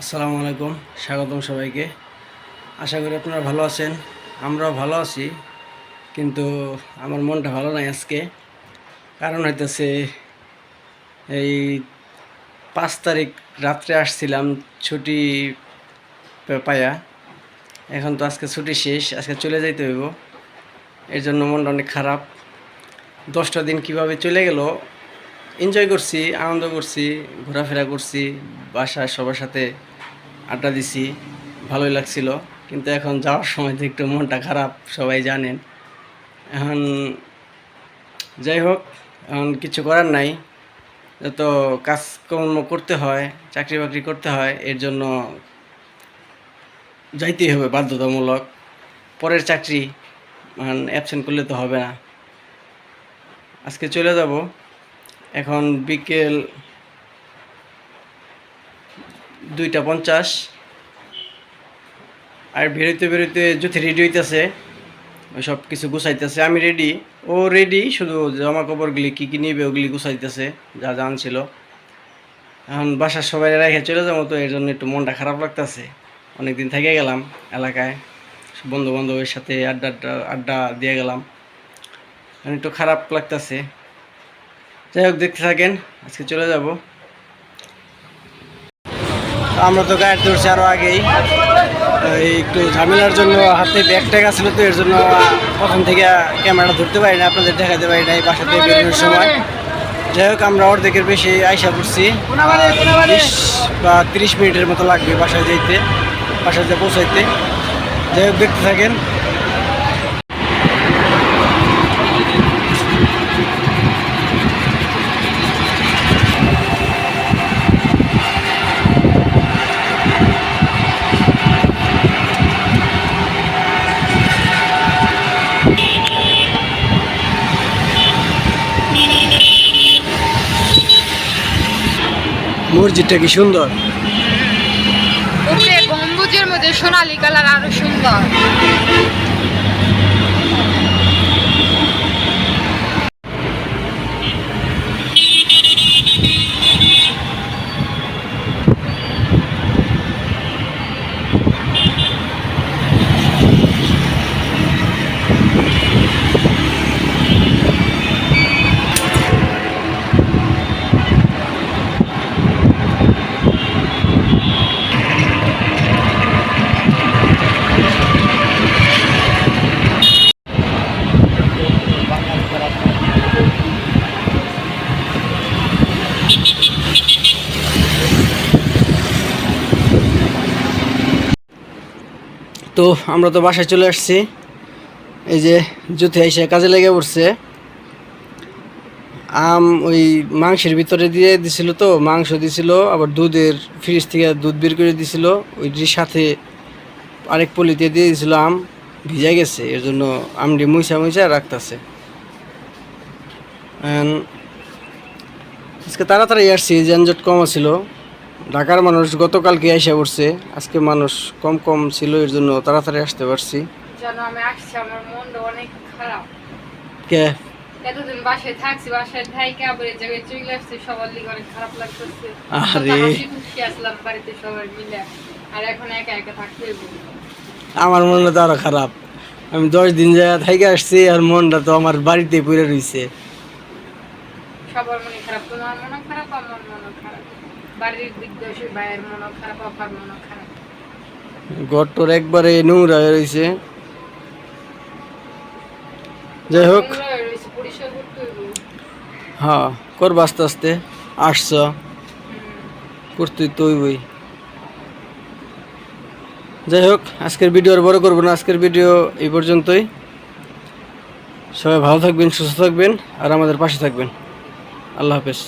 আসসালামু আলাইকুম, স্বাগতম সবাইকে। আশা করি আপনারা ভালো আছেন, আমরাও ভালো আছি, কিন্তু আমার মনটা ভালো নাই আজকে। কারণ হইতেছে, এই পাঁচ তারিখ রাত্রে আসছিলাম ছুটি পায়া। এখন তো আজকে ছুটি শেষ, আজকে চলে যাইতে হইব। এর জন্য মনটা অনেক খারাপ। দশটা দিন কীভাবে চলে গেল এনজয় করছি, আনন্দ করছি, ঘোরাফেরা করছি, বাসায় সবার সাথে আড্ডা দিছি, ভালোই লাগছিল। কিন্তু এখন যাওয়ার সময় তো একটু মনটা খারাপ, সবাই জানেন। এখন যাই হোক, এখন কিছু করার নাই। যত কাজকর্ম করতে হয়, চাকরি বাকরি করতে হয়, এর জন্য যাইতেই হবে বাধ্যতামূলক। পরের চাকরি অ্যাবসেন্ট করলে তো হবে না। আজকে চলে যাব। এখন বিকেল দুইটা পঞ্চাশ। আর বেরোতে বেরোতে যদি রেডি হইতেছে। ওই সব কিছু গুছাইতেছে। আমি রেডি ও রেডি শুধু জামা কাপড়গুলি কী কী নিবে ওগুলি গুছাইতেছে, যা আনছিল। এখন বাসার সবাই রেখে চলে যাব, তো এর জন্য একটু মনটা খারাপ লাগতেছে। অনেকদিন থেকে গেলাম এলাকায়। বন্ধু বান্ধবের সাথে আড্ডা আড্ডা আড্ডা দিয়ে গেলাম। একটু খারাপ লাগতেছে। যাই হোক, দেখতে থাকেন। আজকে চলে যাব। আমরা তো গাড়ি ধরছি আরও আগেই। এই একটু ঝামেলার জন্য হাতে ব্যাগ ট্যাগ আসলে তো, এর জন্য প্রথম থেকে ক্যামেরা ধরতে পারি না, আপনাদের দেখাতে পারি না এই বাসা থেকে বেরোনোর সময়। যাই হোক, আমরা অর্ধেকের বেশি আইসা করছি বিশ বা তিরিশ মিনিটের মতো লাগবে বাসায় যাইতে, বাসায় যে পৌঁছাইতে। যাই হোক, দেখতে থাকেন। মসজিদটা কি সুন্দর? গম্বুজের মধ্যে সোনালী কালার আরও সুন্দর। তো আমরা তো বাসায় চলে আসছি। এই যে জুথে এসে কাজে লেগে পড়ছে। আম ওই মাংসের ভিতরে দিয়ে দিছিল তো, মাংস দিছিল, আবার দুধের ফ্রিজ থেকে দুধ বের করে দিছিল, ওইটির সাথে আরেক পলিতে দিয়ে দিছিল আম, ভিজে গেছে, এর জন্য আমটি মুইসা মুইসা রাখতেছে। আজকে তাড়াতাড়ি আসছি, যানজট কম ছিল ঢাকার মানুষ গতকালকে এসে পড়ছে? আজকে মানুষ কম কম ছিল এর জন্য তাড়াতাড়ি আসতে পারছি। কে? এতদিন বাসায় থাকছি বাসায় থাইকে আবার এই জায়গায় চলে আসছি সবার লিগে অনেক খারাপ লাগতেছে। আরে। খুশি আসলাম বাড়িতে সবাই মিলে। আর এখন একা একা থাকতে আমার মনটা তো আরও খারাপ। আমি দশ দিন যায় থেকে আসছি আর মনটা তো আমার বাড়িতে পড়ে রয়েছে সবার মনে খারাপ তোমার মনও খারাপ আমার মনও খারাপ। বাড়ির দিক দিয়ে সে ভাইয়ের মনও খারাপ আপার মনও খারাপ। ঘর তোর একবারে নোংরা হয়ে রয়েছে। যাই হোক। হয়ে করব আস্তে আস্তে। আসছ। করতে যাই হোক আজকের ভিডিও আর বড় করব না। আজকের ভিডিও এই পর্যন্তই। সবাই ভালো থাকবেন সুস্থ থাকবেন আর আমাদের পাশে থাকবেন। আল্লাহ হাফেজ।